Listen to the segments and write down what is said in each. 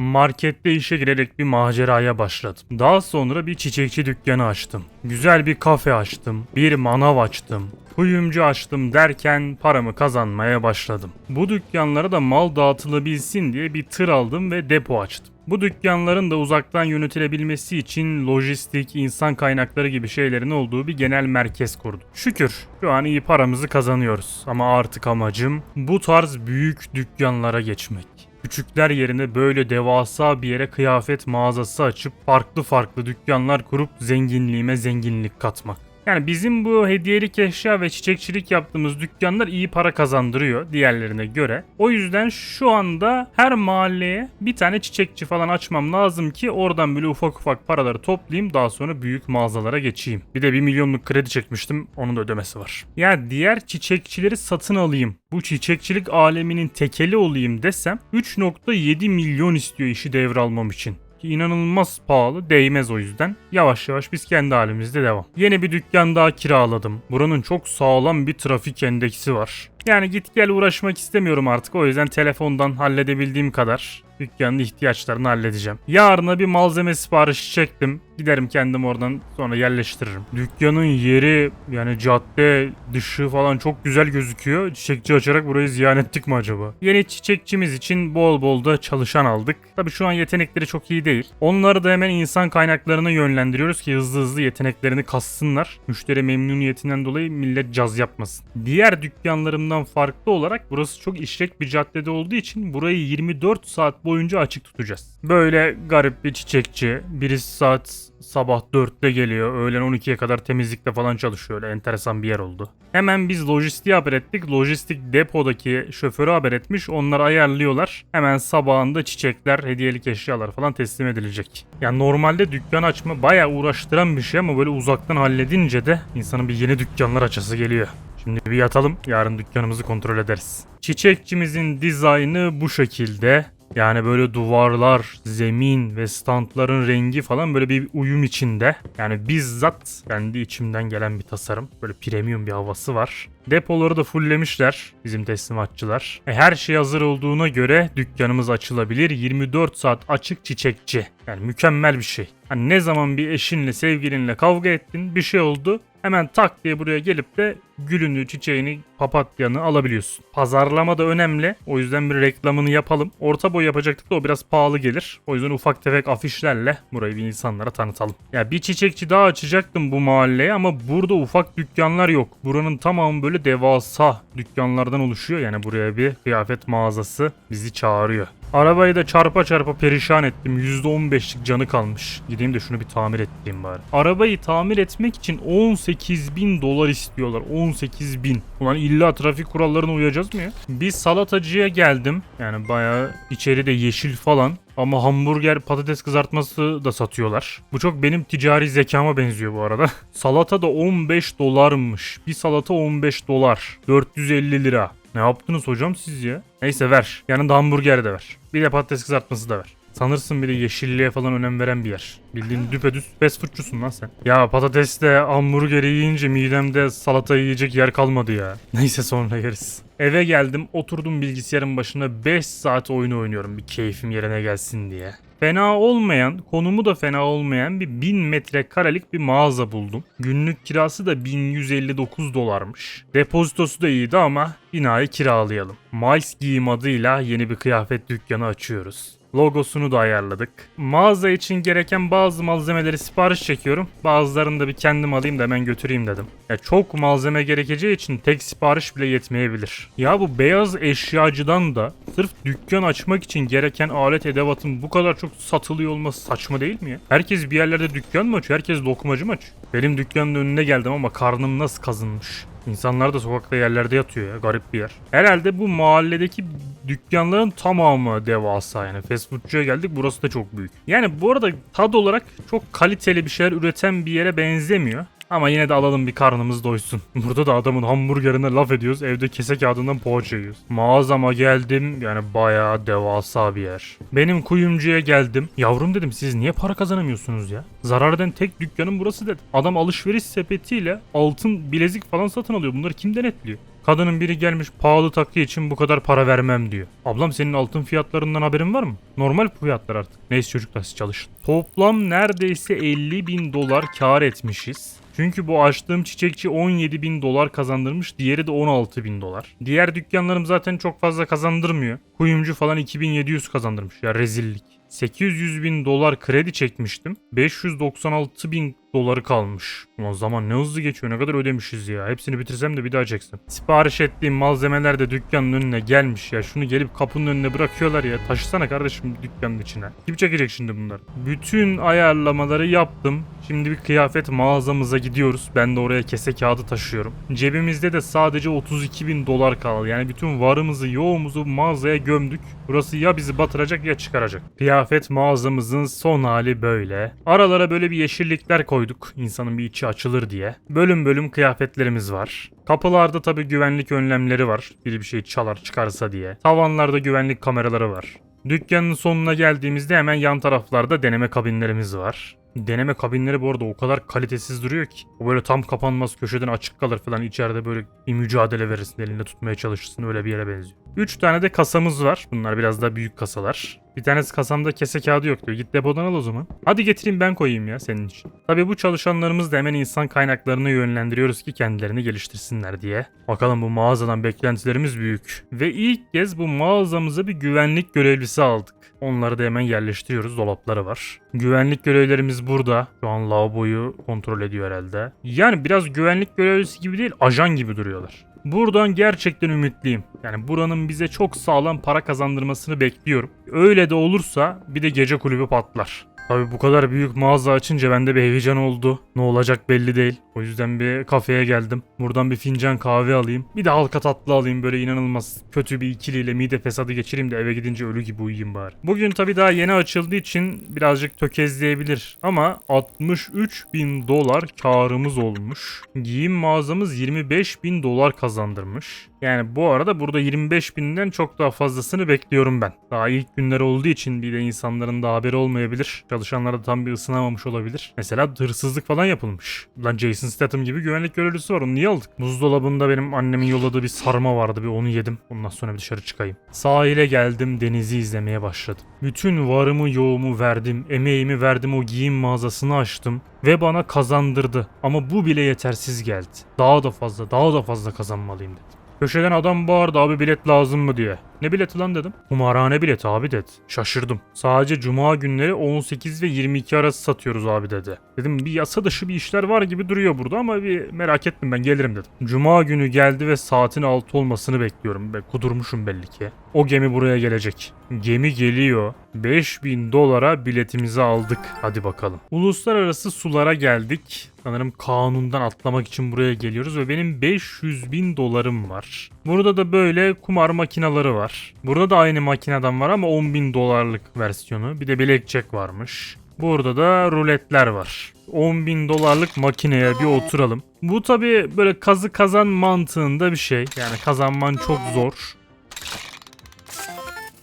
Markette işe girerek bir maceraya başladım. Daha sonra bir çiçekçi dükkanı açtım. Güzel bir kafe açtım. Bir manav açtım. Kuyumcu açtım derken paramı kazanmaya başladım. Bu dükkanlara da mal dağıtılabilsin diye bir tır aldım ve depo açtım. Bu dükkanların da uzaktan yönetilebilmesi için lojistik, insan kaynakları gibi şeylerin olduğu bir genel merkez kurdum. Şükür şu an iyi paramızı kazanıyoruz ama artık amacım bu tarz büyük dükkanlara geçmek. Küçükler yerine böyle devasa bir yere kıyafet mağazası açıp farklı farklı dükkanlar kurup zenginliğime zenginlik katmak. Yani bizim bu hediyelik eşya ve çiçekçilik yaptığımız dükkanlar iyi para kazandırıyor diğerlerine göre. O yüzden şu anda her mahalleye bir tane çiçekçi falan açmam lazım ki oradan böyle ufak ufak paraları toplayayım daha sonra büyük mağazalara geçeyim. Bir de 1 milyonluk kredi çekmiştim onun da ödemesi var. Yani diğer çiçekçileri satın alayım. Bu çiçekçilik aleminin tekeli olayım desem 3.7 milyon istiyor işi devralmam için ki inanılmaz pahalı değmez o yüzden. Yavaş yavaş biz kendi halimizde devam. Yeni bir dükkan daha kiraladım. Buranın çok sağlam bir trafik endeksi var. Yani git gel uğraşmak istemiyorum artık o yüzden telefondan halledebildiğim kadar dükkanın ihtiyaçlarını halledeceğim. Yarına bir malzeme siparişi çektim. Giderim kendim oradan sonra yerleştiririm. Dükkanın yeri yani cadde dışı falan çok güzel gözüküyor. Çiçekçi açarak burayı ziyan ettik mi acaba? Yeni çiçekçimiz için bol bol da çalışan aldık. Tabii şu an yetenekleri çok iyi değil. Onları da hemen insan kaynaklarına yönlendiriyoruz ki hızlı hızlı yeteneklerini kassınlar. Müşteri memnuniyetinden dolayı millet caz yapmasın. Diğer dükkanlarımdan farklı olarak burası çok işlek bir caddede olduğu için burayı 24 saat boyunca açık tutacağız. Böyle garip bir çiçekçi. Birisi saat sabah 4'te geliyor. Öğlen 12'ye kadar temizlikte falan çalışıyor. Öyle enteresan bir yer oldu. Hemen biz lojistiği haber ettik. Lojistik depodaki şoförü haber etmiş. Onları ayarlıyorlar. Hemen sabahında çiçekler, hediyelik eşyalar falan teslim edilecek. Yani normalde dükkan açma bayağı uğraştıran bir şey ama böyle uzaktan halledince de insanın bir yeni dükkanlar açası geliyor. Şimdi bir yatalım. Yarın dükkanımızı kontrol ederiz. Çiçekçimizin dizaynı bu şekilde. Yani böyle duvarlar, zemin ve standların rengi falan böyle bir uyum içinde. Yani bizzat kendi içimden gelen bir tasarım. Böyle premium bir havası var. Depoları da fulllemişler bizim teslimatçılar. E, her şey hazır olduğuna göre dükkanımız açılabilir. 24 saat açık çiçekçi. Yani mükemmel bir şey. Hani ne zaman bir eşinle, sevgilinle kavga ettin, bir şey oldu. Hemen tak diye buraya gelip de gülünü, çiçeğini, papatyanı alabiliyorsun. Pazarlama da önemli. O yüzden bir reklamını yapalım. Orta boy yapacaktık da o biraz pahalı gelir. O yüzden ufak tefek afişlerle burayı bir insanlara tanıtalım. Ya bir çiçekçi daha açacaktım bu mahalleye ama burada ufak dükkanlar yok. Buranın tamamı böyle devasa dükkanlardan oluşuyor. Yani buraya bir kıyafet mağazası bizi çağırıyor. Arabayı da çarpa çarpa perişan ettim. %15'lik canı kalmış. Gideyim de şunu bir tamir ettireyim bari. Arabayı tamir etmek için 18 bin dolar istiyorlar. 18 bin. Ulan illa trafik kurallarına uyacağız mı ya? Bir salatacıya geldim. Yani bayağı içeride yeşil falan. Ama hamburger patates kızartması da satıyorlar. Bu çok benim ticari zekama benziyor bu arada. Salata da 15 dolarmış. Bir salata 15 dolar. 450 lira. Ne yaptınız hocam siz ya? Neyse ver. Yanında hamburger de ver. Bir de patates kızartması da ver. Sanırsın bir de yeşilliğe falan önem veren bir yer. Bildiğin düpedüz fast foodçusun lan sen. Ya patatesle hamburgeri yiyince midemde salata yiyecek yer kalmadı ya. Neyse sonra yeriz. Eve geldim oturdum bilgisayarın başına 5 saat oyunu oynuyorum bir keyfim yerine gelsin diye. Fena olmayan, konumu da fena olmayan bir 1000 metrekarelik bir mağaza buldum. Günlük kirası da 1159 dolarmış. Depozitosu da iyiydi ama binayı kiralayalım. Miles Giyim adıyla yeni bir kıyafet dükkanı açıyoruz. Logosunu da ayarladık. Mağaza için gereken bazı malzemeleri sipariş çekiyorum. Bazılarını da bir kendim alayım da hemen götüreyim dedim. Ya çok malzeme gerekeceği için tek sipariş bile yetmeyebilir. Ya bu beyaz eşyacıdan da sırf dükkan açmak için gereken alet edevatın bu kadar çok satılıyor olması saçma değil mi ya? Herkes bir yerlerde dükkan mı açıyor? Herkes lokmacı mı açıyor? Benim dükkanın önüne geldim ama karnım nasıl kazınmış. İnsanlar da sokakta yerlerde yatıyor ya garip bir yer. Herhalde bu mahalledeki dükkanların tamamı devasa yani. Fast foodcuya geldik burası da çok büyük. Yani bu arada tad olarak çok kaliteli bir şeyler üreten bir yere benzemiyor. Ama yine de alalım bir karnımız doysun. Burada da adamın hamburgerine laf ediyoruz. Evde kese kağıdından poğaça yiyoruz. Mağazama geldim. Yani bayağı devasa bir yer. Benim kuyumcuya geldim. Yavrum dedim siz niye para kazanamıyorsunuz ya? Zarar eden tek dükkanım burası dedim. Adam alışveriş sepetiyle altın bilezik falan satın alıyor. Bunları kim denetliyor? Kadının biri gelmiş pahalı takı için bu kadar para vermem diyor. Ablam senin altın fiyatlarından haberin var mı? Normal fiyatlar artık. Neyse çocuklar siz çalışın. Toplam neredeyse 50 bin dolar kar etmişiz. Çünkü bu açtığım çiçekçi 17 bin dolar kazandırmış. Diğeri de 16 bin dolar. Diğer dükkanlarım zaten çok fazla kazandırmıyor. Kuyumcu falan 2700 kazandırmış. Ya rezillik. 800 bin dolar kredi çekmiştim. 596 bin doları kalmış. Ulan zaman ne hızlı geçiyor ne kadar ödemişiz ya. Hepsini bitirsem de bir daha çeksem. Sipariş ettiğim malzemeler de dükkanın önüne gelmiş ya. Şunu gelip kapının önüne bırakıyorlar ya. Taşısana kardeşim dükkanın içine. Kim çekecek şimdi bunlar? Bütün ayarlamaları yaptım. Şimdi bir kıyafet mağazamıza gidiyoruz. Ben de oraya kese kağıdı taşıyorum. Cebimizde de sadece 32 bin dolar kaldı. Yani bütün varımızı yoğumuzu mağazaya gömdük. Burası ya bizi batıracak ya çıkaracak. Kıyafet mağazamızın son hali böyle. Aralara böyle bir yeşillikler koyduk. İnsanın bir içi açılır diye. Bölüm bölüm kıyafetlerimiz var. Kapılarda tabi güvenlik önlemleri var. Biri bir şey çalar çıkarsa diye. Tavanlarda güvenlik kameraları var. Dükkanın sonuna geldiğimizde hemen yan taraflarda deneme kabinlerimiz var. Deneme kabinleri bu arada o kadar kalitesiz duruyor ki. O böyle tam kapanmaz köşeden açık kalır falan içeride böyle bir mücadele verirsin elinde tutmaya çalışırsın öyle bir yere benziyor. 3 tane de kasamız var. Bunlar biraz daha büyük kasalar. Bir tanesi kasamda kese kağıdı yok diyor. Git depodan al o zaman. Hadi getireyim ben koyayım ya senin için. Tabii bu çalışanlarımız da hemen insan kaynaklarını yönlendiriyoruz ki kendilerini geliştirsinler diye. Bakalım bu mağazadan beklentilerimiz büyük. Ve ilk kez bu mağazamıza bir güvenlik görevlisi aldık. Onları da hemen yerleştiriyoruz. Dolapları var. Güvenlik görevlerimiz burada. Şu an lavaboyu kontrol ediyor herhalde. Yani biraz güvenlik görevlisi gibi değil, ajan gibi duruyorlar. Buradan gerçekten ümitliyim. Yani buranın bize çok sağlam para kazandırmasını bekliyorum. Öyle de olursa bir de gece kulübü patlar. Tabi bu kadar büyük mağaza açınca bende bir heyecan oldu. Ne olacak belli değil. O yüzden bir kafeye geldim. Buradan bir fincan kahve alayım. Bir de halka tatlı alayım böyle inanılmaz kötü bir ikiliyle mide fesadı geçireyim de eve gidince ölü gibi uyuyayım bari. Bugün tabi daha yeni açıldığı için birazcık tökezleyebilir. Ama 63 bin dolar karımız olmuş. Giyim mağazamız 25 bin dolar kazandırmış. Yani bu arada burada 25 binden çok daha fazlasını bekliyorum ben. Daha ilk günler olduğu için bir de insanların da haberi olmayabilir. Çalışanlar da tam bir ısınamamış olabilir. Mesela hırsızlık falan yapılmış. Lan Jason Statham gibi güvenlik görevlisi var onu niye aldık? Buzdolabında benim annemin yolladığı bir sarma vardı bir onu yedim. Ondan sonra bir dışarı çıkayım. Sahile geldim denizi izlemeye başladım. Bütün varımı yoğumu verdim. Emeğimi verdim o giyim mağazasını açtım. Ve bana kazandırdı. Ama bu bile yetersiz geldi. Daha da fazla daha da fazla kazanmalıyım dedim. Köşeden adam bağırdı abi bilet lazım mı diye. Ne bileti lan dedim. Kumarhane bileti abi dedi. Şaşırdım. Sadece cuma günleri 18 ve 22 arası satıyoruz abi dedi. Dedim bir yasa dışı bir işler var gibi duruyor burada ama bir merak ettim ben gelirim dedim. Cuma günü geldi ve saatin 6 olmasını bekliyorum. Ben kudurmuşum belli ki. O gemi buraya gelecek. Gemi geliyor. 5000 dolara biletimizi aldık. Hadi bakalım. Uluslararası sulara geldik. Sanırım kanundan atlamak için buraya geliyoruz ve benim 500 bin dolarım var. Burada da böyle kumar makinaları var. Burada da aynı makineden var ama 10 bin dolarlık versiyonu. Bir de blackjack varmış. Burada da ruletler var. 10 bin dolarlık makineye bir oturalım. Bu tabi böyle kazı kazan mantığında bir şey. Yani kazanman çok zor.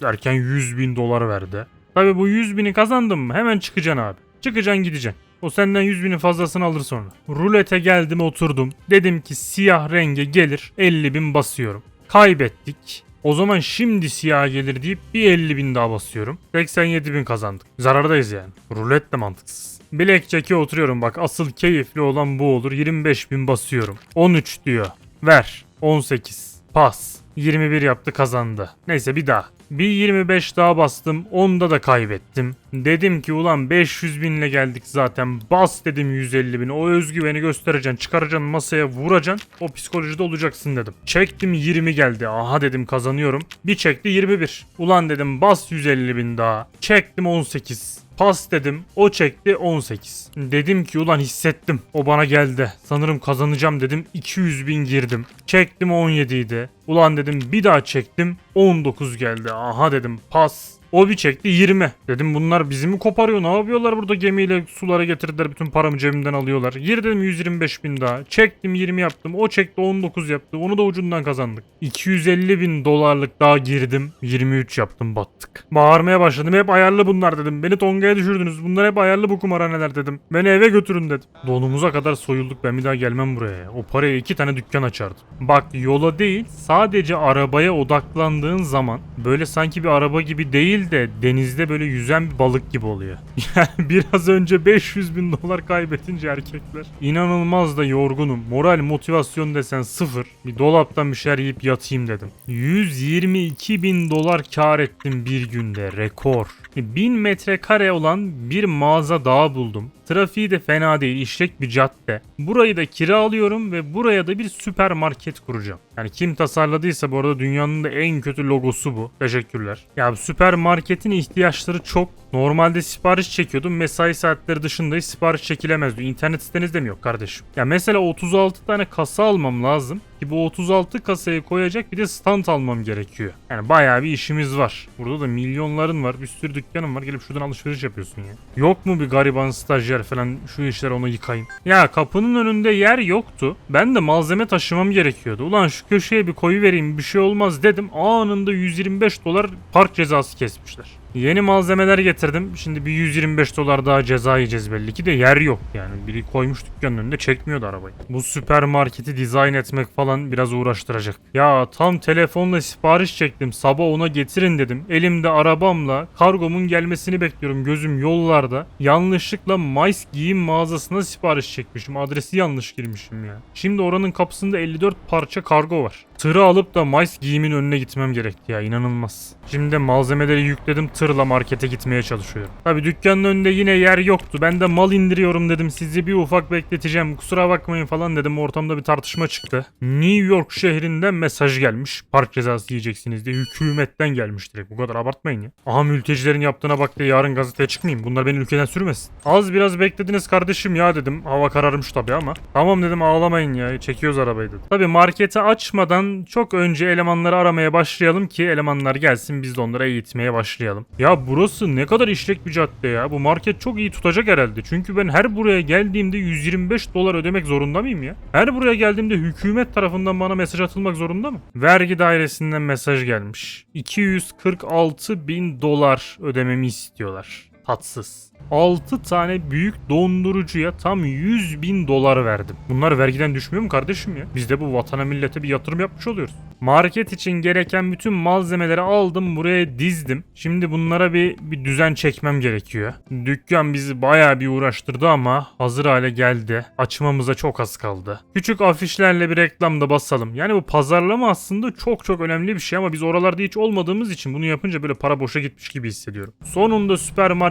Derken 100 bin dolar verdi. Tabi bu 100 bini kazandın mı hemen çıkacaksın abi. Çıkacaksın gideceksin. O senden 100 binin fazlasını alır sonra. Rulete geldim oturdum. Dedim ki siyah renge gelir 50 bin basıyorum. Kaybettik. O zaman şimdi siyah gelir deyip bir 50 bin daha basıyorum. 87 bin kazandık. Zarardayız yani. Rulet de mantıksız. Blackjack'e oturuyorum bak asıl keyifli olan bu olur. 25 bin basıyorum. 13 diyor. Ver. 18. Pas. 21 yaptı kazandı. Neyse bir daha. Bir 25 daha bastım. Onda da kaybettim. Dedim ki ulan 500 binle geldik zaten. Bas dedim 150 bin. O özgüveni göstereceksin. Çıkaracaksın masaya vuracaksın. O psikolojide olacaksın dedim. Çektim 20 geldi. Aha dedim kazanıyorum. Bir çekti 21. Ulan dedim bas 150 bin daha. Çektim 18. Pas dedim. O çekti 18. Dedim ki ulan hissettim. O bana geldi. Sanırım kazanacağım dedim. 200 bin girdim. Çektim 17 idi. Ulan dedim bir daha çektim. 19 geldi. Aha dedim pas. O bir çekti 20. Dedim bunlar bizi mi koparıyor? Ne yapıyorlar burada gemiyle sulara getirdiler. Bütün paramı cebimden alıyorlar. Gir dedim 125 bin daha. Çektim 20 yaptım. O çekti 19 yaptı. Onu da ucundan kazandık. 250 bin dolarlık daha girdim. 23 yaptım battık. Bağırmaya başladım. Hep ayarlı bunlar dedim. Beni Tonga'ya düşürdünüz. Bunlar hep ayarlı bu kumarhaneler dedim. Beni eve götürün dedim. Donumuza kadar soyulduk. Ben bir daha gelmem buraya. O paraya iki tane dükkan açardım. Bak yola değil sadece arabaya odaklandığın zaman böyle sanki bir araba gibi değil de denizde böyle yüzen bir balık gibi oluyor. Yani biraz önce 500 bin dolar kaybedince erkekler. İnanılmaz da yorgunum. Moral motivasyon desen sıfır. Bir dolaptan bir şeyler yiyip yatayım dedim. 122 bin dolar kar ettim bir günde. Rekor. 1000 metrekare olan bir mağaza daha buldum. Trafiği de fena değil, işlek bir cadde. Burayı da kiralıyorum ve buraya da bir süpermarket kuracağım. Yani kim tasarladıysa bu arada dünyanın da en kötü logosu bu. Teşekkürler. Ya süpermarketin ihtiyaçları çok. Normalde sipariş çekiyordum. Mesai saatleri dışında sipariş çekilemez diyor. İnternet sitenizde mi yok kardeşim? Ya mesela 36 tane kasa almam lazım. Ki bu 36 kasayı koyacak bir de stand almam gerekiyor. Yani bayağı bir işimiz var. Burada da milyonların var. Bir sürü dükkanım var. Gelip şuradan alışveriş yapıyorsun ya. Yok mu bir gariban stajyer falan şu işler onu yıkayım. Ya kapının önünde yer yoktu. Ben de malzeme taşımam gerekiyordu. Ulan şu köşeye bir koyu vereyim bir şey olmaz dedim. Anında 125 dolar park cezası kesmişler. Yeni malzemeler getirdim. Şimdi bir 125 dolar daha ceza yiyeceğiz belli ki de yer yok yani. Biri koymuş dükkanın önünde çekmiyordu arabayı. Bu süpermarketi dizayn etmek falan biraz uğraştıracak. Ya tam telefonla sipariş çektim. Sabah ona getirin dedim. Elimde arabamla kargomun gelmesini bekliyorum. Gözüm yollarda. Yanlışlıkla Mice giyim mağazasına sipariş çekmişim. Adresi yanlış girmişim ya. Şimdi oranın kapısında 54 parça kargo var. Tırı alıp da Mice giyimin önüne gitmem gerekti ya inanılmaz. Şimdi malzemeleri yükledim tırla markete gitmeye çalışıyorum. Tabi dükkanın önünde yine yer yoktu. Ben de mal indiriyorum dedim sizi bir ufak bekleteceğim kusura bakmayın falan dedim. Ortamda bir tartışma çıktı. New York şehrinden mesaj gelmiş. Park cezası yiyeceksiniz diye hükümetten gelmiş direkt. Bu kadar abartmayın ya. Aha mültecilerin yaptığına bak diye yarın gazeteye çıkmayayım. Bunlar beni ülkeden sürmesin. Az biraz beklediniz kardeşim ya dedim. Hava kararmış tabi ama. Tamam dedim ağlamayın ya. Çekiyoruz arabayı dedim. Tabi marketi açmadan çok önce elemanları aramaya başlayalım ki elemanlar gelsin biz de onları eğitmeye başlayalım. Ya burası ne kadar işlek bir cadde ya. Bu market çok iyi tutacak herhalde. Çünkü ben her buraya geldiğimde 125 dolar ödemek zorunda mıyım ya? Her buraya geldiğimde hükümet tarafından bana mesaj atılmak zorunda mı? Vergi dairesinden mesaj gelmiş. 246 bin dolar ödememi istiyorlar. Tatsız. 6 tane büyük dondurucuya tam 100 bin dolar verdim. Bunlar vergiden düşmüyor mu kardeşim ya? Biz de bu vatana millete bir yatırım yapmış oluyoruz. Market için gereken bütün malzemeleri aldım buraya dizdim. Şimdi bunlara bir, bir düzen çekmem gerekiyor. Dükkan bizi bayağı bir uğraştırdı ama hazır hale geldi. Açmamıza çok az kaldı. Küçük afişlerle bir reklam da basalım. Yani bu pazarlama aslında çok çok önemli bir şey ama biz oralarda hiç olmadığımız için bunu yapınca böyle para boşa gitmiş gibi hissediyorum. Sonunda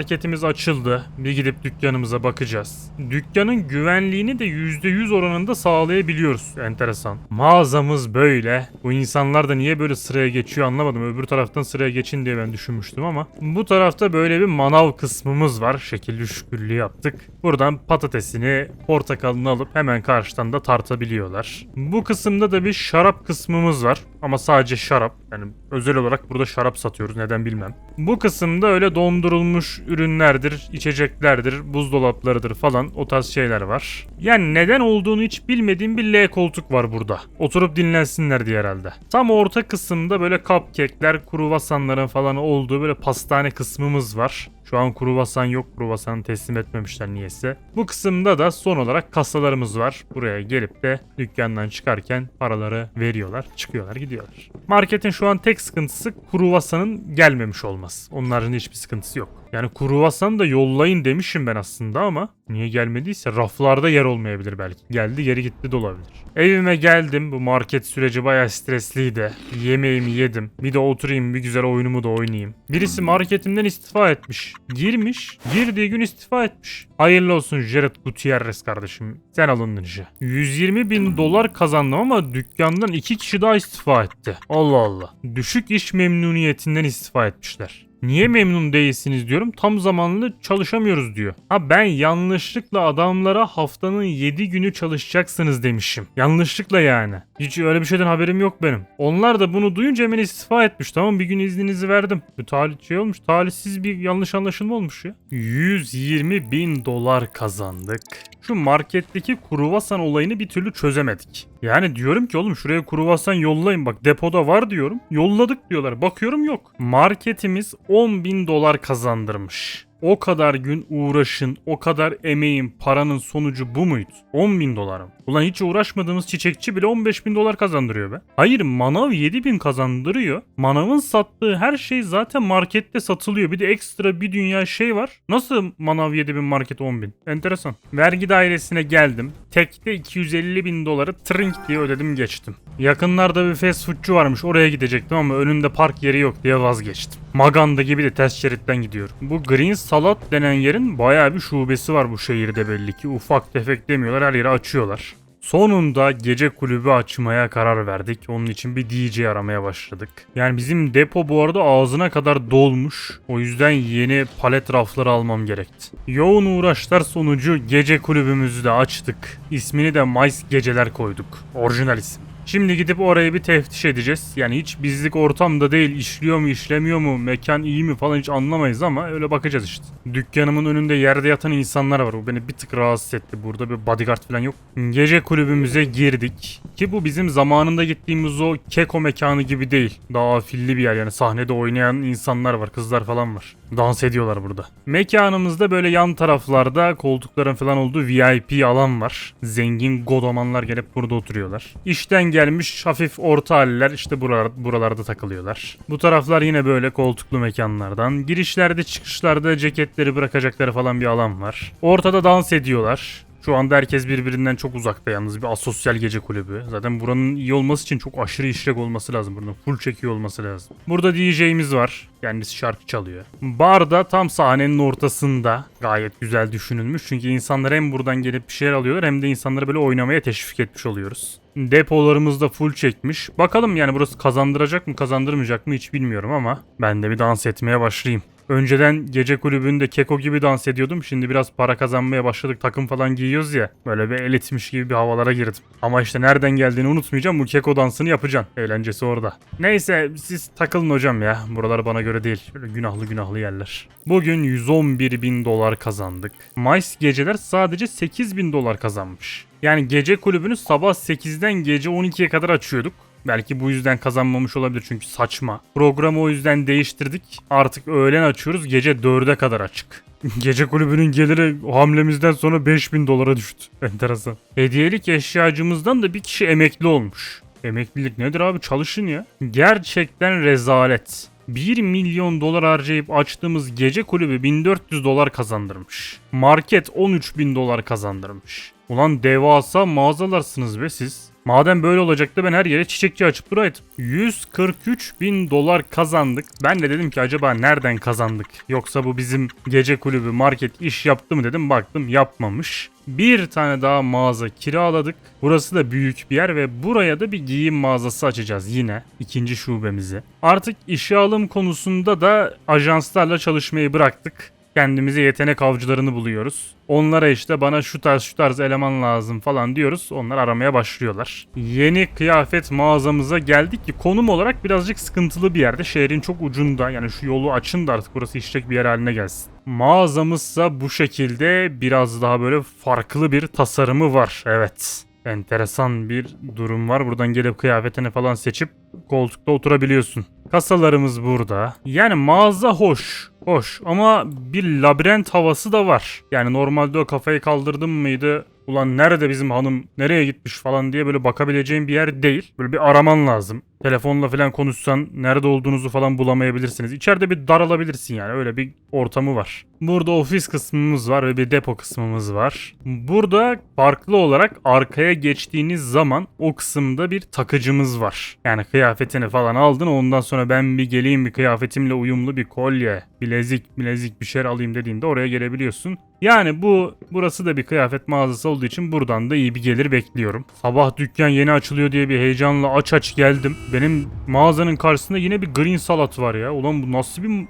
süpermarketimiz açıldı. Bir gidip dükkanımıza bakacağız. Dükkanın güvenliğini de %100 oranında sağlayabiliyoruz. Enteresan. Mağazamız böyle. Bu insanlar da niye böyle sıraya geçiyor anlamadım. Öbür taraftan sıraya geçin diye ben düşünmüştüm ama. Bu tarafta böyle bir manav kısmımız var. Şekilli şükürlü yaptık. Buradan patatesini, portakalını alıp hemen karşıdan da tartabiliyorlar. Bu kısımda da bir şarap kısmımız var. Ama sadece şarap. Yani özel olarak burada şarap satıyoruz. Neden bilmem. Bu kısımda öyle dondurulmuş ürünlerdir, içeceklerdir, buzdolaplarıdır falan o tarz şeyler var. Yani neden olduğunu hiç bilmediğim bir L koltuk var burada. Oturup dinlensinler diye herhalde. Tam orta kısımda böyle cupcake'ler, kruvasanların falan olduğu böyle pastane kısmımız var. Şu an kruvasan yok. Kruvasanı teslim etmemişler niyeyse. Bu kısımda da son olarak kasalarımız var. Buraya gelip de dükkandan çıkarken paraları veriyorlar. Çıkıyorlar gidiyorlar. Marketin şu an tek sıkıntısı kruvasanın gelmemiş olması. Onların hiçbir sıkıntısı yok. Yani kruvasan da yollayın demişim ben aslında ama niye gelmediyse raflarda yer olmayabilir belki. Geldi geri gitti de olabilir. Evime geldim. Bu market süreci bayağı stresliydi. Yemeğimi yedim. Bir de oturayım bir güzel oyunumu da oynayayım. Birisi marketimden istifa etmiş. Girmiş. Girdiği gün istifa etmiş. Hayırlı olsun Jared Gutierrez kardeşim. Sen alındın işe. 120 bin dolar kazandım ama dükkandan iki kişi daha istifa etti. Allah Allah. Düşük iş memnuniyetinden istifa etmişler. Niye memnun değilsiniz diyorum. Tam zamanlı çalışamıyoruz diyor. Ha ben yanlışlıkla adamlara haftanın 7 günü çalışacaksınız demişim. Yanlışlıkla yani. Hiç öyle bir şeyden haberim yok benim. Onlar da bunu duyunca hemen istifa etmiş. Tamam bir gün izninizi verdim. Bu talih şey olmuş. Talihsiz bir yanlış anlaşılma olmuş ya. 120 bin dolar kazandık. Şu marketteki kruvasan olayını bir türlü çözemedik. Yani diyorum ki oğlum şuraya kruvasan yollayın bak depoda var diyorum. Yolladık diyorlar. Bakıyorum yok. Marketimiz 10 bin dolar kazandırmış. O kadar gün uğraşın, o kadar emeğin, paranın sonucu bu muydu? 10 bin dolarım. Ulan hiç uğraşmadığımız çiçekçi bile 15 bin dolar kazandırıyor be. Hayır manav 7 bin kazandırıyor. Manavın sattığı her şey zaten markette satılıyor. Bir de ekstra bir dünya şey var. Nasıl manav 7 bin market 10 bin? Enteresan. Vergi dairesine geldim. Tekte 250 bin doları trink diye ödedim geçtim. Yakınlarda bir fast foodçu varmış oraya gidecektim ama önünde park yeri yok diye vazgeçtim. Maganda gibi de ters şeritten gidiyorum. Bu Green Salat denen yerin bayağı bir şubesi var bu şehirde belli ki. Ufak tefek demiyorlar her yeri açıyorlar. Sonunda gece kulübü açmaya karar verdik. Onun için bir DJ aramaya başladık. Yani bizim depo bu arada ağzına kadar dolmuş. O yüzden yeni palet rafları almam gerekti. Yoğun uğraşlar sonucu gece kulübümüzü de açtık. İsmini de Mice Geceler koyduk. Orijinal isim. Şimdi gidip orayı bir teftiş edeceğiz. Yani hiç bizlik ortamda değil, işliyor mu işlemiyor mu, mekan iyi mi falan hiç anlamayız ama öyle bakacağız işte. Dükkanımın önünde yerde yatan insanlar var. Bu beni bir tık rahatsız etti. Burada bir bodyguard falan yok. Gece kulübümüze girdik. Ki bu bizim zamanında gittiğimiz o keko mekanı gibi değil. Daha afilli bir yer yani sahnede oynayan insanlar var, kızlar falan var. Dans ediyorlar burada. Mekanımızda böyle yan taraflarda koltukların falan olduğu VIP alan var. Zengin godomanlar gelip burada oturuyorlar. İşten gelmiş hafif orta haller işte buralar, buralarda takılıyorlar. Bu taraflar yine böyle koltuklu mekanlardan. Girişlerde çıkışlarda ceketleri bırakacakları falan bir alan var. Ortada dans ediyorlar. Şu anda herkes birbirinden çok uzakta yalnız bir asosyal gece kulübü. Zaten buranın iyi olması için çok aşırı işlek olması lazım. Buranın full çekiyor olması lazım. Burada DJ'miz var. Kendisi şarkı çalıyor. Barda tam sahnenin ortasında gayet güzel düşünülmüş. Çünkü insanlar hem buradan gelip bir şeyler alıyorlar hem de insanları böyle oynamaya teşvik etmiş oluyoruz. Depolarımız da full çekmiş. Bakalım yani burası kazandıracak mı kazandırmayacak mı hiç bilmiyorum ama ben de bir dans etmeye başlayayım. Önceden gece kulübünde keko gibi dans ediyordum. Şimdi biraz para kazanmaya başladık. Takım falan giyiyoruz ya. Böyle bir elitmiş gibi bir havalara girdim. Ama işte nereden geldiğini unutmayacağım. Bu keko dansını yapacaksın. Eğlencesi orada. Neyse siz takılın hocam ya. Buralar bana göre değil. Böyle günahlı günahlı yerler. Bugün 111 bin dolar kazandık. Mice geceler sadece 8 bin dolar kazanmış. Yani gece kulübünü sabah 8'den gece 12'ye kadar açıyorduk. Belki bu yüzden kazanmamış olabilir çünkü saçma. Programı o yüzden değiştirdik. Artık öğlen açıyoruz gece 4'e kadar açık. Gece kulübünün geliri hamlemizden sonra 5000 dolara düştü. Enteresan. Hediyelik eşyacımızdan da bir kişi emekli olmuş. Emeklilik nedir abi çalışın ya. Gerçekten rezalet. 1 milyon dolar harcayıp açtığımız gece kulübü 1400 dolar kazandırmış. Market 13 bin dolar kazandırmış. Ulan devasa mağazalarsınız be siz. Madem böyle olacaktı ben her yere çiçekçi açıp duraydım. 143 bin dolar kazandık. Ben de dedim ki acaba nereden kazandık? Yoksa bu bizim gece kulübü market iş yaptı mı dedim. Baktım yapmamış. Bir tane daha mağaza kiraladık. Burası da büyük bir yer ve buraya da bir giyim mağazası açacağız yine. ikinci şubemizi. Artık işe alım konusunda da ajanslarla çalışmayı bıraktık kendimize yetenek avcılarını buluyoruz. Onlara işte bana şu tarz şu tarz eleman lazım falan diyoruz. Onlar aramaya başlıyorlar. Yeni kıyafet mağazamıza geldik ki konum olarak birazcık sıkıntılı bir yerde. Şehrin çok ucunda yani şu yolu açın da artık burası işlek bir yer haline gelsin. Mağazamızsa bu şekilde biraz daha böyle farklı bir tasarımı var. Evet. Enteresan bir durum var. Buradan gelip kıyafetini falan seçip koltukta oturabiliyorsun. Kasalarımız burada. Yani mağaza hoş. Hoş ama bir labirent havası da var. Yani normalde o kafayı kaldırdım mıydı? Ulan nerede bizim hanım nereye gitmiş falan diye böyle bakabileceğin bir yer değil. Böyle bir araman lazım. Telefonla falan konuşsan nerede olduğunuzu falan bulamayabilirsiniz. İçeride bir daralabilirsin yani öyle bir ortamı var. Burada ofis kısmımız var ve bir depo kısmımız var. Burada farklı olarak arkaya geçtiğiniz zaman o kısımda bir takıcımız var. Yani kıyafetini falan aldın ondan sonra ben bir geleyim bir kıyafetimle uyumlu bir kolye, bilezik, bilezik bir şeyler alayım dediğinde oraya gelebiliyorsun. Yani bu burası da bir kıyafet mağazası olduğu için buradan da iyi bir gelir bekliyorum. Sabah dükkan yeni açılıyor diye bir heyecanla aç aç geldim. Benim mağazanın karşısında yine bir green salat var ya. Ulan bu nasıl bir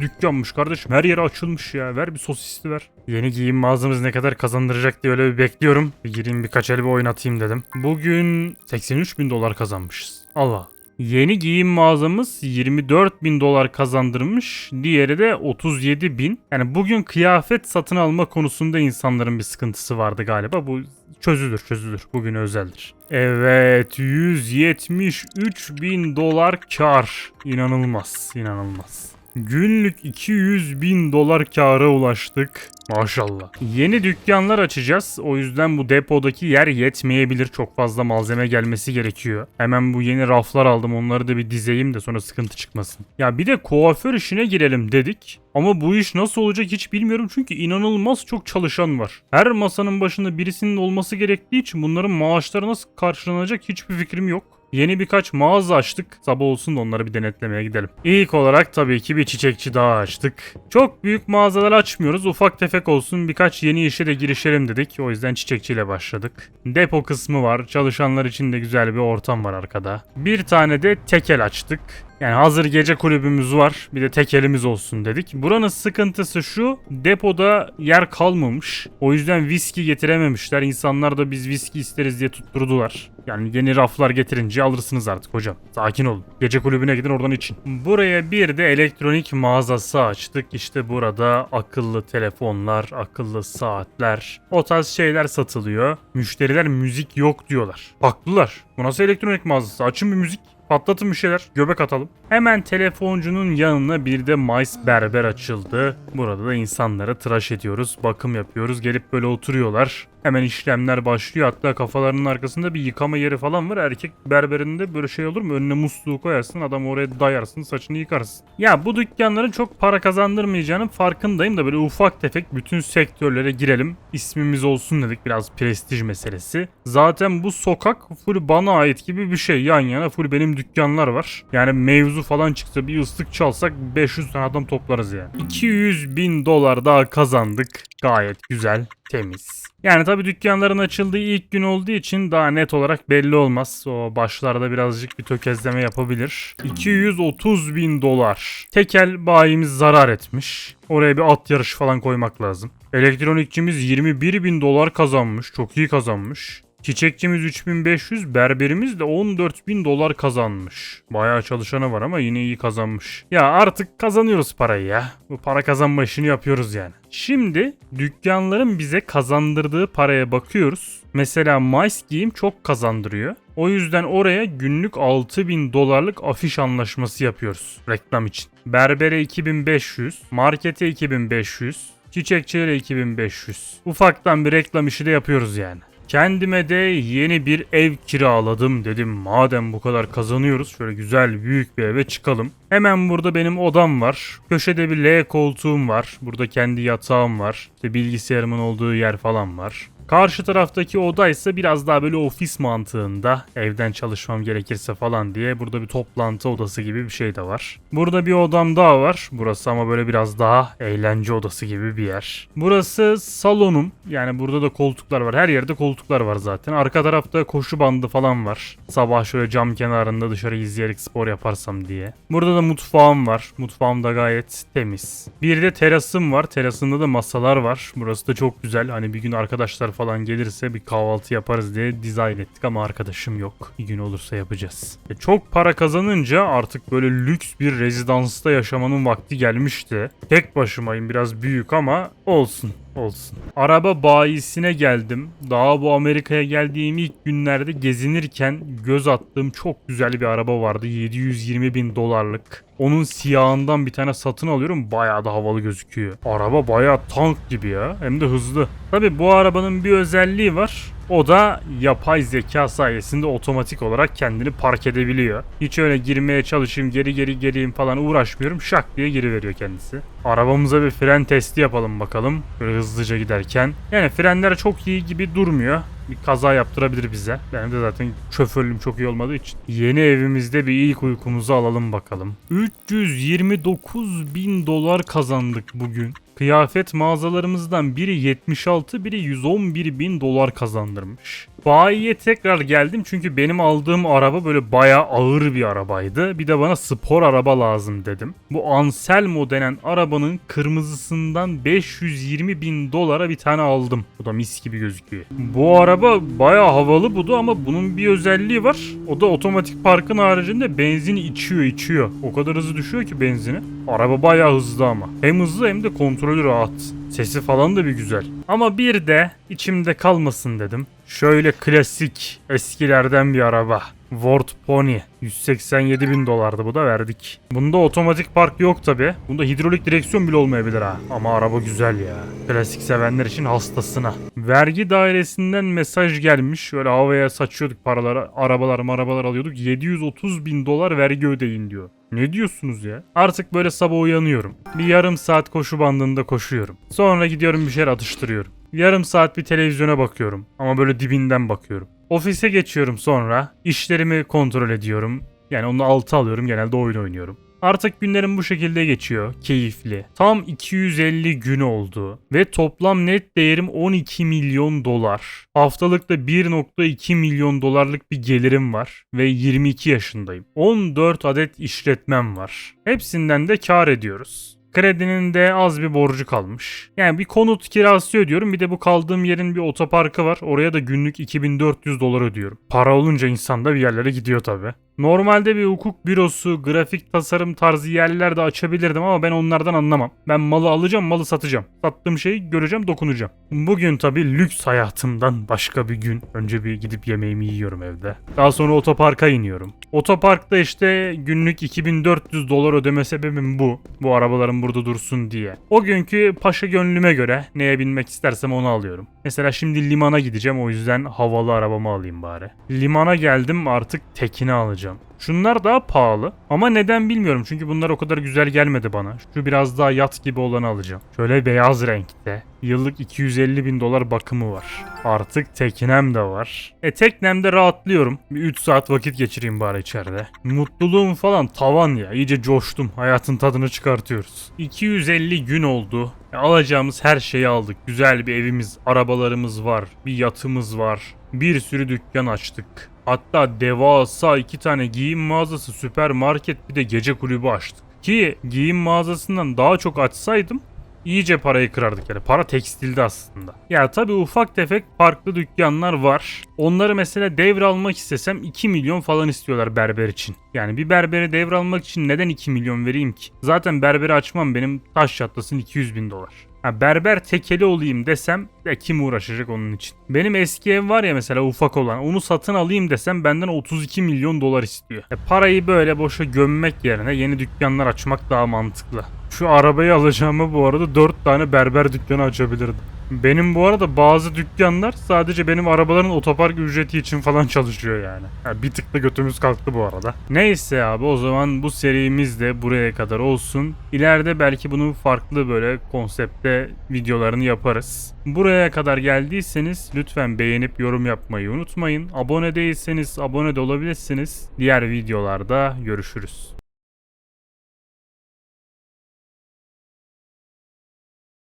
dükkanmış kardeşim. Her yere açılmış ya. Ver bir sosisli ver. Yeni giyim mağazamız ne kadar kazandıracak diye öyle bir bekliyorum. Bir gireyim birkaç el bir oynatayım dedim. Bugün 83 bin dolar kazanmışız. Allah. Yeni giyim mağazamız 24 bin dolar kazandırmış. Diğeri de 37 bin. Yani bugün kıyafet satın alma konusunda insanların bir sıkıntısı vardı galiba. Bu çözülür çözülür. Bugün özeldir. Evet 173 bin dolar kar. İnanılmaz inanılmaz. Günlük 200 bin dolar kâra ulaştık. Maşallah. Yeni dükkanlar açacağız. O yüzden bu depodaki yer yetmeyebilir. Çok fazla malzeme gelmesi gerekiyor. Hemen bu yeni raflar aldım. Onları da bir dizeyim de sonra sıkıntı çıkmasın. Ya bir de kuaför işine girelim dedik. Ama bu iş nasıl olacak hiç bilmiyorum çünkü inanılmaz çok çalışan var. Her masanın başında birisinin olması gerektiği için bunların maaşları nasıl karşılanacak hiçbir fikrim yok. Yeni birkaç mağaza açtık. Sabah olsun da onları bir denetlemeye gidelim. İlk olarak tabii ki bir çiçekçi daha açtık. Çok büyük mağazalar açmıyoruz. Ufak tefek olsun birkaç yeni işe de girişelim dedik. O yüzden çiçekçiyle başladık. Depo kısmı var. Çalışanlar için de güzel bir ortam var arkada. Bir tane de tekel açtık. Yani hazır gece kulübümüz var. Bir de tekelimiz olsun dedik. Buranın sıkıntısı şu. Depoda yer kalmamış. O yüzden viski getirememişler. İnsanlar da biz viski isteriz diye tutturdular. Yani yeni raflar getirince alırsınız artık hocam. Sakin olun. Gece kulübüne gidin oradan için. Buraya bir de elektronik mağazası açtık. İşte burada akıllı telefonlar, akıllı saatler, o tarz şeyler satılıyor. Müşteriler müzik yok diyorlar. Haklılar. Bu nasıl elektronik mağazası? Açın bir müzik. Patlatın bir şeyler. Göbek atalım. Hemen telefoncunun yanına bir de Mice Berber açıldı. Burada da insanlara tıraş ediyoruz. Bakım yapıyoruz. Gelip böyle oturuyorlar. Hemen işlemler başlıyor. Hatta kafalarının arkasında bir yıkama yeri falan var. Erkek berberinde böyle şey olur mu? Önüne musluğu koyarsın. Adam oraya dayarsın. Saçını yıkarsın. Ya bu dükkanların çok para kazandırmayacağının farkındayım da böyle ufak tefek bütün sektörlere girelim. İsmimiz olsun dedik. Biraz prestij meselesi. Zaten bu sokak full bana ait gibi bir şey. Yan yana full benim dükkanlar var. Yani mevzu falan çıksa bir ıslık çalsak 500 tane adam toplarız yani. 200 bin dolar daha kazandık. Gayet güzel, temiz. Yani tabii dükkanların açıldığı ilk gün olduğu için daha net olarak belli olmaz. O başlarda birazcık bir tökezleme yapabilir. 230 bin dolar. Tekel bayimiz zarar etmiş. Oraya bir at yarışı falan koymak lazım. Elektronikçimiz 21 bin dolar kazanmış. Çok iyi kazanmış. Çiçekçimiz 3500, berberimiz de 14000 dolar kazanmış. Bayağı çalışanı var ama yine iyi kazanmış. Ya artık kazanıyoruz parayı ya. Bu para kazanma işini yapıyoruz yani. Şimdi dükkanların bize kazandırdığı paraya bakıyoruz. Mesela Mice Game çok kazandırıyor. O yüzden oraya günlük 6000 dolarlık afiş anlaşması yapıyoruz reklam için. Berbere 2500, markete 2500, çiçekçilere 2500. Ufaktan bir reklam işi de yapıyoruz yani. Kendime de yeni bir ev kiraladım dedim. Madem bu kadar kazanıyoruz şöyle güzel büyük bir eve çıkalım. Hemen burada benim odam var. Köşede bir L koltuğum var. Burada kendi yatağım var. İşte bilgisayarımın olduğu yer falan var. Karşı taraftaki oda ise biraz daha böyle ofis mantığında evden çalışmam gerekirse falan diye burada bir toplantı odası gibi bir şey de var. Burada bir odam daha var. Burası ama böyle biraz daha eğlence odası gibi bir yer. Burası salonum. Yani burada da koltuklar var. Her yerde koltuklar var zaten. Arka tarafta koşu bandı falan var. Sabah şöyle cam kenarında dışarı izleyerek spor yaparsam diye. Burada da mutfağım var. Mutfağım da gayet temiz. Bir de terasım var. Terasında da masalar var. Burası da çok güzel. Hani bir gün arkadaşlar falan gelirse bir kahvaltı yaparız diye dizayn ettik ama arkadaşım yok. Bir gün olursa yapacağız. E çok para kazanınca artık böyle lüks bir rezidansta yaşamanın vakti gelmişti. Tek başımayım biraz büyük ama olsun olsun. Araba bayisine geldim. Daha bu Amerika'ya geldiğim ilk günlerde gezinirken göz attığım çok güzel bir araba vardı. 720 bin dolarlık. Onun siyahından bir tane satın alıyorum. Bayağı da havalı gözüküyor. Araba bayağı tank gibi ya. Hem de hızlı. Tabi bu arabanın bir özelliği var. O da yapay zeka sayesinde otomatik olarak kendini park edebiliyor. Hiç öyle girmeye çalışayım geri geri geleyim falan uğraşmıyorum. Şak diye geri veriyor kendisi. Arabamıza bir fren testi yapalım bakalım. Böyle hızlıca giderken. Yani frenler çok iyi gibi durmuyor bir kaza yaptırabilir bize. Benim de zaten şoförlüğüm çok iyi olmadığı için. Yeni evimizde bir ilk uykumuzu alalım bakalım. 329 bin dolar kazandık bugün. Kıyafet mağazalarımızdan biri 76, biri 111 bin dolar kazandırmış. Bayiye tekrar geldim çünkü benim aldığım araba böyle bayağı ağır bir arabaydı. Bir de bana spor araba lazım dedim. Bu Anselmo denen arabanın kırmızısından 520 bin dolara bir tane aldım. Bu da mis gibi gözüküyor. Bu araba bayağı havalı budu ama bunun bir özelliği var. O da otomatik parkın haricinde benzini içiyor içiyor. O kadar hızlı düşüyor ki benzini. Araba bayağı hızlı ama. Hem hızlı hem de kontrolü rahat. Sesi falan da bir güzel. Ama bir de içimde kalmasın dedim. Şöyle klasik eskilerden bir araba. Ward Pony. 187 bin dolardı bu da verdik. Bunda otomatik park yok tabi. Bunda hidrolik direksiyon bile olmayabilir ha. Ama araba güzel ya. Klasik sevenler için hastasına. Vergi dairesinden mesaj gelmiş. Şöyle havaya saçıyorduk paraları. Arabalar marabalar alıyorduk. 730 bin dolar vergi ödeyin diyor. Ne diyorsunuz ya? Artık böyle sabah uyanıyorum. Bir yarım saat koşu bandında koşuyorum. Sonra gidiyorum bir şeyler atıştırıyorum. Yarım saat bir televizyona bakıyorum. Ama böyle dibinden bakıyorum. Ofise geçiyorum sonra. İşlerimi kontrol ediyorum. Yani onu altı alıyorum. Genelde oyun oynuyorum. Artık günlerim bu şekilde geçiyor. Keyifli. Tam 250 gün oldu. Ve toplam net değerim 12 milyon dolar. Haftalıkta 1.2 milyon dolarlık bir gelirim var. Ve 22 yaşındayım. 14 adet işletmem var. Hepsinden de kar ediyoruz. Kredinin de az bir borcu kalmış. Yani bir konut kirası ödüyorum. Bir de bu kaldığım yerin bir otoparkı var. Oraya da günlük 2400 dolar ödüyorum. Para olunca insan da bir yerlere gidiyor tabi. Normalde bir hukuk bürosu, grafik tasarım tarzı yerler de açabilirdim ama ben onlardan anlamam. Ben malı alacağım, malı satacağım. Sattığım şeyi göreceğim, dokunacağım. Bugün tabi lüks hayatımdan başka bir gün. Önce bir gidip yemeğimi yiyorum evde. Daha sonra otoparka iniyorum. Otoparkta işte günlük 2400 dolar ödeme sebebim bu. Bu arabaların burada dursun diye. O günkü paşa gönlüme göre neye binmek istersem onu alıyorum. Mesela şimdi limana gideceğim o yüzden havalı arabamı alayım bari. Limana geldim artık tekini alacağım. Şunlar daha pahalı ama neden bilmiyorum çünkü bunlar o kadar güzel gelmedi bana. Şu biraz daha yat gibi olanı alacağım. Şöyle beyaz renkte. Yıllık 250 bin dolar bakımı var. Artık teknem de var. E teknemde rahatlıyorum. Bir 3 saat vakit geçireyim bari içeride. Mutluluğum falan tavan ya. İyice coştum. Hayatın tadını çıkartıyoruz. 250 gün oldu. E, alacağımız her şeyi aldık. Güzel bir evimiz, arabalarımız var. Bir yatımız var. Bir sürü dükkan açtık. Hatta devasa iki tane giyim mağazası, süpermarket bir de gece kulübü açtık. Ki giyim mağazasından daha çok açsaydım iyice parayı kırardık yani. Para tekstilde aslında. Ya tabii ufak tefek farklı dükkanlar var. Onları mesela devralmak istesem 2 milyon falan istiyorlar berber için. Yani bir berberi devralmak için neden 2 milyon vereyim ki? Zaten berberi açmam benim taş çatlasın 200 bin dolar. Ha, berber tekeli olayım desem ya kim uğraşacak onun için? Benim eski ev var ya mesela ufak olan onu satın alayım desem benden 32 milyon dolar istiyor. E, parayı böyle boşa gömmek yerine yeni dükkanlar açmak daha mantıklı. Şu arabayı alacağımı bu arada 4 tane berber dükkanı açabilirdim. Benim bu arada bazı dükkanlar sadece benim arabaların otopark ücreti için falan çalışıyor yani. Ha, bir tık da götümüz kalktı bu arada. Neyse abi o zaman bu serimiz de buraya kadar olsun. İleride belki bunun farklı böyle konsepte videolarını yaparız. Buraya kadar geldiyseniz lütfen beğenip yorum yapmayı unutmayın. Abone değilseniz abone de olabilirsiniz. Diğer videolarda görüşürüz.